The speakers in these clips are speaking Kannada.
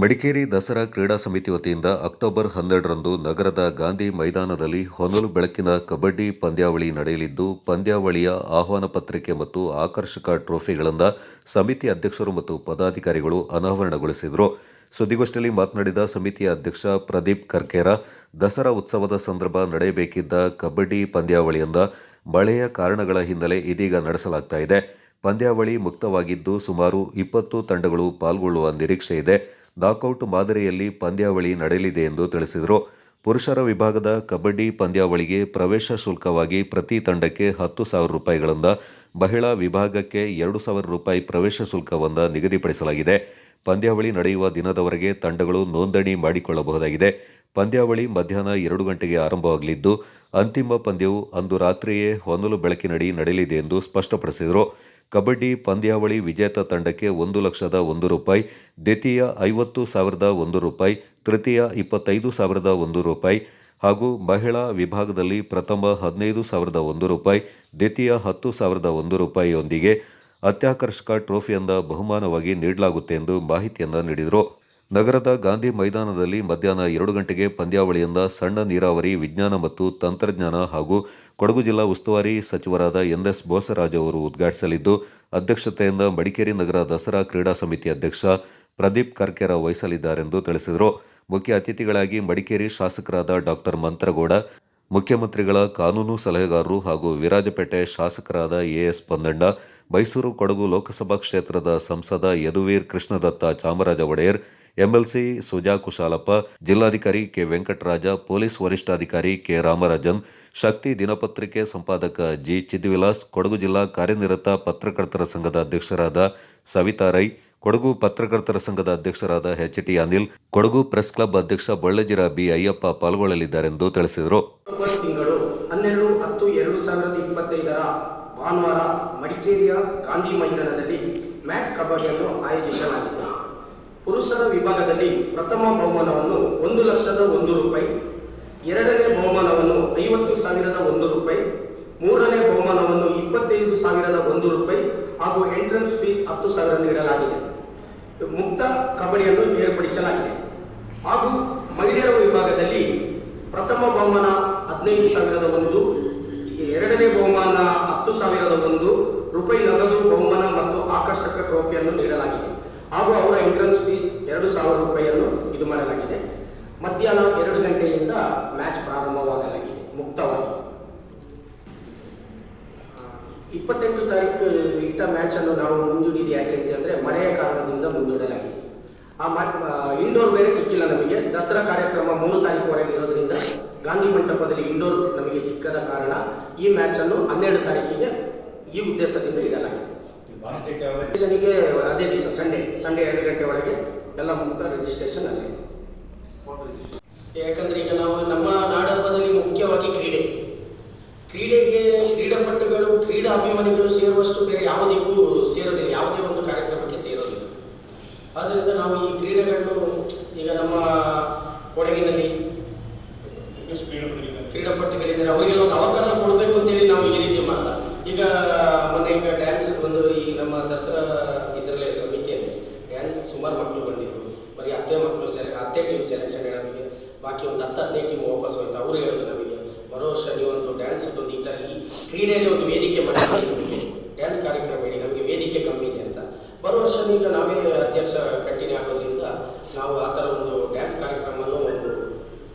ಮಡಿಕೇರಿ ದಸರಾ ಕ್ರೀಡಾ ಸಮಿತಿ ವತಿಯಿಂದ ಅಕ್ಟೋಬರ್ ಹನ್ನೆರಡರಂದು ನಗರದ ಗಾಂಧಿ ಮೈದಾನದಲ್ಲಿ ಹೊನಲು ಬೆಳಕಿನ ಕಬಡ್ಡಿ ಪಂದ್ಯಾವಳಿ ನಡೆಯಲಿದ್ದು, ಪಂದ್ಯಾವಳಿಯ ಆಹ್ವಾನ ಪತ್ರಿಕೆ ಮತ್ತು ಆಕರ್ಷಕ ಟ್ರೋಫಿಗಳನ್ನು ಸಮಿತಿ ಅಧ್ಯಕ್ಷರು ಮತ್ತು ಪದಾಧಿಕಾರಿಗಳು ಅನಾವರಣಗೊಳಿಸಿದರು. ಸುದ್ದಿಗೋಷ್ಠಿಯಲ್ಲಿ ಮಾತನಾಡಿದ ಸಮಿತಿಯ ಅಧ್ಯಕ್ಷ ಪ್ರದೀಪ್ ಕರ್ಕೇರ, ದಸರಾ ಉತ್ಸವದ ಸಂದರ್ಭ ನಡೆಯಬೇಕಿದ್ದ ಕಬಡ್ಡಿ ಪಂದ್ಯಾವಳಿಯಿಂದ ಮಳೆಯ ಕಾರಣಗಳ ಹಿನ್ನೆಲೆ ಇದೀಗ ನಡೆಸಲಾಗ್ತಾ ಪಂದ್ಯಾವಳಿ ಮುಕ್ತವಾಗಿದ್ದು, ಸುಮಾರು ಇಪ್ಪತ್ತು ತಂಡಗಳು ಪಾಲ್ಗೊಳ್ಳುವ ನಿರೀಕ್ಷೆ ಇದೆ. ನಾಕೌಟ್ ಮಾದರಿಯಲ್ಲಿ ಪಂದ್ಯಾವಳಿ ನಡೆಯಲಿದೆ ಎಂದು ತಿಳಿಸಿದರು. ಪುರುಷರ ವಿಭಾಗದ ಕಬಡ್ಡಿ ಪಂದ್ಯಾವಳಿಗೆ ಪ್ರವೇಶ ಶುಲ್ಕವಾಗಿ ಪ್ರತಿ ತಂಡಕ್ಕೆ ಹತ್ತು ಸಾವಿರ ರೂಪಾಯಿಗಳಿಂದ ಮಹಿಳಾ ವಿಭಾಗಕ್ಕೆ ಎರಡು ಸಾವಿರ ರೂಪಾಯಿ ಪ್ರವೇಶ ಶುಲ್ಕವನ್ನು ನಿಗದಿಪಡಿಸಲಾಗಿದೆ. ಪಂದ್ಯಾವಳಿ ನಡೆಯುವ ದಿನದವರೆಗೆ ತಂಡಗಳು ನೋಂದಣಿ ಮಾಡಿಕೊಳ್ಳಬಹುದಾಗಿದೆ. ಪಂದ್ಯಾವಳಿ ಮಧ್ಯಾಹ್ನ ಎರಡು ಗಂಟೆಗೆ ಆರಂಭವಾಗಲಿದ್ದು, ಅಂತಿಮ ಪಂದ್ಯವು ಅಂದು ರಾತ್ರಿಯೇ ಹೊನಲು ಬೆಳಕಿನಡಿ ನಡೆಯಲಿದೆ ಎಂದು ಸ್ಪಷ್ಟಪಡಿಸಿದರು. ಕಬಡ್ಡಿ ಪಂದ್ಯಾವಳಿ ವಿಜೇತ ತಂಡಕ್ಕೆ ಒಂದು ಲಕ್ಷದ ಒಂದು ರೂಪಾಯಿ, ದ್ವಿತೀಯ ಐವತ್ತು ಸಾವಿರದ ಒಂದು ರೂಪಾಯಿ, ತೃತೀಯ ಇಪ್ಪತ್ತೈದು ಸಾವಿರದ ಒಂದು ರೂಪಾಯಿ ಹಾಗೂ ಮಹಿಳಾ ವಿಭಾಗದಲ್ಲಿ ಪ್ರಥಮ ಹದಿನೈದು ಸಾವಿರದ ಒಂದು ರೂಪಾಯಿ, ದ್ವಿತೀಯ ಹತ್ತು ಸಾವಿರದ ಒಂದು ರೂಪಾಯಿಯೊಂದಿಗೆ ಅತ್ಯಾಕರ್ಷಕ ಟ್ರೋಫಿಯಿಂದ ಬಹುಮಾನವಾಗಿ ನೀಡಲಾಗುತ್ತೆ ಎಂದು ಮಾಹಿತಿಯನ್ನು ನೀಡಿದರು. ನಗರದ ಗಾಂಧಿ ಮೈದಾನದಲ್ಲಿ ಮಧ್ಯಾಹ್ನ ಎರಡು ಗಂಟೆಗೆ ಪಂದ್ಯಾವಳಿಯಿಂದ ಸಣ್ಣ ನೀರಾವರಿ, ವಿಜ್ಞಾನ ಮತ್ತು ತಂತ್ರಜ್ಞಾನ ಹಾಗೂ ಕೊಡಗು ಜಿಲ್ಲಾ ಉಸ್ತುವಾರಿ ಸಚಿವರಾದ ಎನ್ ಎಸ್ ಬೋಸರಾಜ್ ಅವರು ಉದ್ಘಾಟಿಸಲಿದ್ದು, ಅಧ್ಯಕ್ಷತೆಯಿಂದ ಮಡಿಕೇರಿ ನಗರ ದಸರಾ ಕ್ರೀಡಾ ಸಮಿತಿ ಅಧ್ಯಕ್ಷ ಪ್ರದೀಪ್ ಕರ್ಕೆರ ವಹಿಸಲಿದ್ದಾರೆಂದು ತಿಳಿಸಿದರು. ಮುಖ್ಯ ಅತಿಥಿಗಳಾಗಿ ಮಡಿಕೇರಿ ಶಾಸಕರಾದ ಡಾಕ್ಟರ್ ಮಂತ್ರಗೌಡ, ಮುಖ್ಯಮಂತ್ರಿಗಳ ಕಾನೂನು ಸಲಹೆಗಾರರು ಹಾಗೂ ವಿರಾಜಪೇಟೆ ಶಾಸಕರಾದ ಎಎಸ್ ಪಂದಂಡ ಮೈಸೂರು ಕೊಡಗು ಲೋಕಸಭಾ ಕ್ಷೇತ್ರದ ಸಂಸದ ಯದುವೀರ್ ಕೃಷ್ಣದತ್ತ ಚಾಮರಾಜ ಒಡೆಯರ್ ಎಂಎಲ್ಸಿ ಸುಜಾ ಕುಶಾಲಪ್ಪ, ಜಿಲ್ಲಾಧಿಕಾರಿ ಕೆ ವೆಂಕಟರಾಜ, ಪೊಲೀಸ್ ವರಿಷ್ಠಾಧಿಕಾರಿ ಕೆ ರಾಮರಾಜನ್, ಶಕ್ತಿ ದಿನಪತ್ರಿಕೆ ಸಂಪಾದಕ ಜಿ ಚಿದ್ವಿಲಾಸ್, ಕೊಡಗು ಜಿಲ್ಲಾ ಕಾರ್ಯನಿರತ ಪತ್ರಕರ್ತರ ಸಂಘದ ಅಧ್ಯಕ್ಷರಾದ ಸವಿತಾ ರೈ, ಕೊಡಗು ಪತ್ರಕರ್ತರ ಸಂಘದ ಅಧ್ಯಕ್ಷರಾದ H T Anil, Kodagu press club ಅಧ್ಯಕ್ಷ ಬಳ್ಳಜಿರ ಬಿ ಅಯ್ಯಪ್ಪ ಪಾಲ್ಗೊಳ್ಳಲಿದ್ದಾರೆಂದು ತಿಳಿಸಿದರು. ಭಾನುವಾರ ಮಡಿಕೇರಿಯ ಗಾಂಧಿ ಮೈದಾನದಲ್ಲಿ ಮ್ಯಾಟ್ ಕಬಡ್ಡಿಯನ್ನು ಆಯೋಜಿಸಲಾಗಿದೆ ಪುರುಷರ ವಿಭಾಗದಲ್ಲಿ ಪ್ರಥಮ ಬಹುಮಾನವನ್ನು ಒಂದು ಲಕ್ಷದ ಒಂದು ರೂಪಾಯಿ, ಎರಡನೇ ಬಹುಮಾನವನ್ನು ಐವತ್ತು ಸಾವಿರದ ಒಂದು ರೂಪಾಯಿ, ಮೂರನೇ ಬಹುಮಾನವನ್ನು ಇಪ್ಪತ್ತೈದು ಸಾವಿರದ ಒಂದು ರೂಪಾಯಿ ಹಾಗೂ ಎಂಟ್ರೆನ್ಸ್ ಫೀಸ್ ಹತ್ತು ಸಾವಿರ ನೀಡಲಾಗಿದೆ. ಮುಕ್ತ ಕಬಡ್ಡಿಯನ್ನು ಏರ್ಪಡಿಸಲಾಗಿದೆ. ಹಾಗೂ ಮಹಿಳೆಯರ ವಿಭಾಗದಲ್ಲಿ ಪ್ರಥಮ ಬಹುಮಾನ ಹದಿನೈದು ಸಾವಿರದ ಒಂದು, ಎರಡನೇ ಬಹುಮಾನ ಹತ್ತು ಸಾವಿರದ ಒಂದು, ರೂಪಾಯಿ ನಗದು ಬಹುಮಾನ ಮತ್ತು ಆಕರ್ಷಕ ಟ್ರೋಫಿಯನ್ನು ನೀಡಲಾಗಿದೆ. ಹಾಗೂ ಅವರ ಎಂಟ್ರೆನ್ಸ್ ಫೀಸ್ ಎರಡು ಸಾವಿರ ರೂಪಾಯಿಯನ್ನು ಇದು ಮಾಡಲಾಗಿದೆ. ಮಧ್ಯಾಹ್ನ ಎರಡು ಗಂಟೆಯಿಂದ ಮ್ಯಾಚ್ ಪ್ರಾರಂಭವಾಗಲಾಗಿದೆ, ಮುಕ್ತವಾಗಿ. ಇಪ್ಪತ್ತೆಂಟು ತಾರೀಕು ಇಟ್ಟ ಮ್ಯಾಚನ್ನು ನಾವು ಮುಂದೂಡಿದೆ ಯಾಕೆ ಅಂತಂದರೆ ಮಳೆಯ ಕಾರಣದಿಂದ ಮುಂದೂಡಲಾಗಿದೆ. ಆ ಇಂಡೋರ್ ಬೇರೆ ಸಿಕ್ಕಿಲ್ಲ ನಮಗೆ. ದಸರಾ ಕಾರ್ಯಕ್ರಮ ಮೂರು ತಾರೀಕುವರೆಗೆ ಇರೋದ್ರಿಂದ ಗಾಂಧಿ ಮಂಟಪದಲ್ಲಿ ಇಂಡೋರ್ ನಮಗೆ ಸಿಕ್ಕದ ಕಾರಣ ಈ ಮ್ಯಾಚನ್ನು ಹನ್ನೆರಡು ತಾರೀಕಿಗೆ ಈ ಉದ್ದೇಶದಿಂದ ಇಡಲಾಗಿದೆ. ರಿಜಿಸ್ಟ್ರೇಷನ್ಗೆ ಅದೇ ದಿವಸ ಸಂಡೇ ಸಂಡೇ ಎರಡು ಗಂಟೆ ಒಳಗೆ ಎಲ್ಲ ಮುಕ್ತ ರಿಜಿಸ್ಟ್ರೇಷನ್ ಅಲ್ಲಿ. ಯಾಕಂದ್ರೆ ಈಗ ನಾವು ನಮ್ಮ ನಾಡಹಬ್ಬದಲ್ಲಿ ಮುಖ್ಯವಾಗಿ ಕ್ರೀಡೆ. ಕ್ರೀಡೆಗೆ ಕ್ರೀಡಾಪಟುಗಳು ಕ್ರೀಡಾ ಅಭಿಮಾನಿಗಳು ಸೇರುವಷ್ಟು ಬೇರೆ ಯಾವುದಕ್ಕೂ ಸೇರೋದಿಲ್ಲ ಯಾವುದೇ ಒಂದು ಕಾರ್ಯಕ್ರಮಕ್ಕೆ ಸೇರೋದಿಲ್ಲ. ಆದ್ದರಿಂದ ನಾವು ಈ ಕ್ರೀಡೆಗಳನ್ನು ಈಗ ನಮ್ಮ ಕೊಡಗಿನಲ್ಲಿ ಕ್ರೀಡಾಪಟುಗಳಿದ್ದಾರೆ ಅವರಿಗೆಲ್ಲ ಒಂದು ಅವಕಾಶ ಕೊಡಬೇಕು ಅಂತೇಳಿ ನಾವು ಈ ರೀತಿ ಮಾಡ್ದ ಈಗ ಮೊನ್ನೆ ಈಗ ಡ್ಯಾನ್ಸ್ ಬಂದು ಈ ನಮ್ಮ ದಸರಾ ಇದರಲ್ಲೇ ಸಮಿತಿಯಲ್ಲಿ ಡ್ಯಾನ್ಸ್ ಸುಮಾರು ಮಕ್ಕಳು ಬಂದಿದ್ರು ಬರೀ ಹತ್ತೇ ಮಕ್ಕಳು ಸೆಲೆ ಹತ್ತೇ ನಮಗೆ ಬಾಕಿ ಒಂದು ಹತ್ತು ಹದಿನೈದು ಟೀಮ್ ವಾಪಸ್ ಹೋಯ್ತು. ಅವರು ಹೇಳಿದ್ರು ನಮಗೆ ಬರೋ ವರ್ಷ ಒಂದು ಡ್ಯಾನ್ಸ್ ಒಂದು ಈ ಥರ ಈ ಕ್ರೀಡೆಯಲ್ಲಿ ಒಂದು ವೇದಿಕೆ ಮಾಡಿ. ಡ್ಯಾನ್ಸ್ ಕಾರ್ಯಕ್ರಮ ಹೇಳಿ, ನಮಗೆ ವೇದಿಕೆ ಕಮ್ಮಿ ಇದೆ ಅಂತ. ಬರೋ ವರ್ಷ ಈಗ ನಾವೇ ಅಧ್ಯಕ್ಷ ಕಂಟಿನ್ಯೂ ಆಗೋದ್ರಿಂದ ನಾವು ಆ ಥರ ಒಂದು ಡ್ಯಾನ್ಸ್ ಕಾರ್ಯಕ್ರಮವನ್ನು ಒಂದು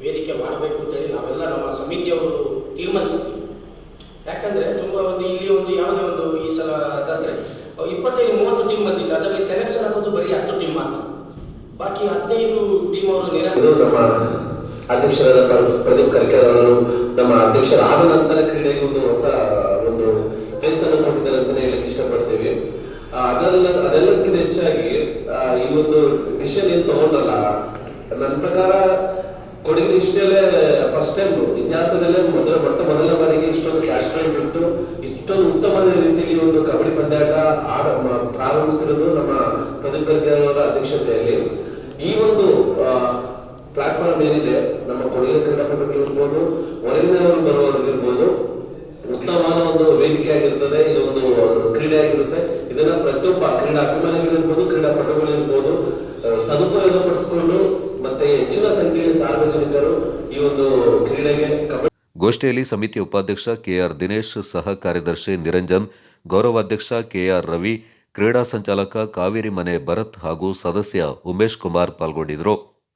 ವೇದಿಕೆ ಮಾಡಬೇಕು ಅಂತೇಳಿ ನಾವೆಲ್ಲ ನಮ್ಮ ಸಮಿತಿಯವರು ತೀರ್ಮಾನಿಸ್ತೀವಿ ಯಾಕಂದ್ರೆ ತುಂಬ ಒಂದು ಇಲ್ಲಿ ಒಂದು ಯಾವುದೇ ಒಂದು ಈ ಸಲ ದಸರೆ, ಇಪ್ಪತ್ತೈದು ಮೂವತ್ತು ಟೀಮ್ ಬಂದಿತ್ತು. ಅದರಲ್ಲಿ ಸೆಲೆಕ್ಷನ್ ಆಗೋದು ಬರೀ ಹತ್ತು ಟೀಮ್ ಮಾತ್ರ. ಬಾಕಿ ಹದಿನೈದು ಟೀಮ್ ಅವರು ನಿರಾಸೆ ನಮ್ಮ ಅಧ್ಯಕ್ಷರಾದ ಪ್ರ- ಪ್ರದೀಪ್ ಕರ್ಕರ್ ಅವರು ನಮ್ಮ ಅಧ್ಯಕ್ಷರಾದ ನಂತರ ಕ್ರೀಡೆಗೆ ಒಂದು ಹೊಸ, ಒಂದು ಫೇಸ್ ಅನ್ನು ಕೊಟ್ಟಿದ್ದಾರೆ ಅಂತಾನೆ ಹೇಳಕ್ ಇಷ್ಟಪಡ್ತೀವಿ. ಅದೆಲ್ಲ ಅದೆಲ್ಲದಕ್ಕಿಂತ ಹೆಚ್ಚಾಗಿ ಈ ಒಂದು ಡಿಸಿಷನ್ ಏನ್ ತಗೊಂಡಲ್ಲ. ನನ್ನ ಪ್ರಕಾರ ಕೊಡಗಿನ ಇಷ್ಟೇಲೇ ಫಸ್ಟ್ ಟೈಮ್ ಇತಿಹಾಸದಲ್ಲೇ ಮೊದಲ ಮೊಟ್ಟ ಮೊದಲ ಬಾರಿಗೆ ಇಷ್ಟೊಂದು ಕ್ಯಾಶ್ ಪ್ರೈಸ್ ಇಟ್ಟು ಇಷ್ಟೊಂದು ಉತ್ತಮ ರೀತಿಯಲ್ಲಿ ಒಂದು ಕಬಡ್ಡಿ ಪಂದ್ಯಾಟ ಆಡ ಪ್ರಾರಂಭಿಸಿರೋದು ನಮ್ಮ ಪ್ರದೀಪ್ ಕರ್ಕರ್ ಅವರ ಅಧ್ಯಕ್ಷತೆಯಲ್ಲಿ. ಈ ಒಂದು ಪ್ಲಾಟ್ಫಾರ್ಮ್ ಏನಿದೆ, ನಮ್ಮ ಕೊಡಗಿನ ಕ್ರೀಡಾಪಟುಗಳು ಇರ್ಬೋದು ಹೊರಗಿನವರು ಬರುವವರು ಇರ್ಬೋದು, ಉತ್ತಮವಾದ ಒಂದು ವೇದಿಕೆ ಆಗಿರ್ತದೆ ಇದೊಂದು ಕ್ರೀಡೆ ಆಗಿರುತ್ತೆ. ಇದನ್ನ ಪ್ರತಿಯೊಬ್ಬ ಕ್ರೀಡಾ ಅಭಿಮಾನಿಗಳು ಇರ್ಬೋದು, ಕ್ರೀಡಾಪಟುಗಳು ಇರ್ಬೋದು ಮತ್ತೆ ಹೆಚ್ಚಿನ ಸಂಖ್ಯೆಯಲ್ಲಿ ಸಾರ್ವಜನಿಕರು ಈ ಒಂದು ಕ್ರೀಡೆಗೆ ಗೋಷ್ಠಿಯಲ್ಲಿ ಸಮಿತಿ ಉಪಾಧ್ಯಕ್ಷ ಕೆಆರ್ ದಿನೇಶ್, ಸಹ ಕಾರ್ಯದರ್ಶಿ ನಿರಂಜನ್, ಗೌರವಾಧ್ಯಕ್ಷ ಕೆಆರ್ ರವಿ ಕ್ರೀಡಾ ಸಂಚಾಲಕ ಕಾವೇರಿ ಮನೆ ಭರತ್ ಹಾಗೂ ಸದಸ್ಯ ಉಮೇಶ್ ಕುಮಾರ್ ಪಾಲ್ಗೊಂಡಿದ್ದರು.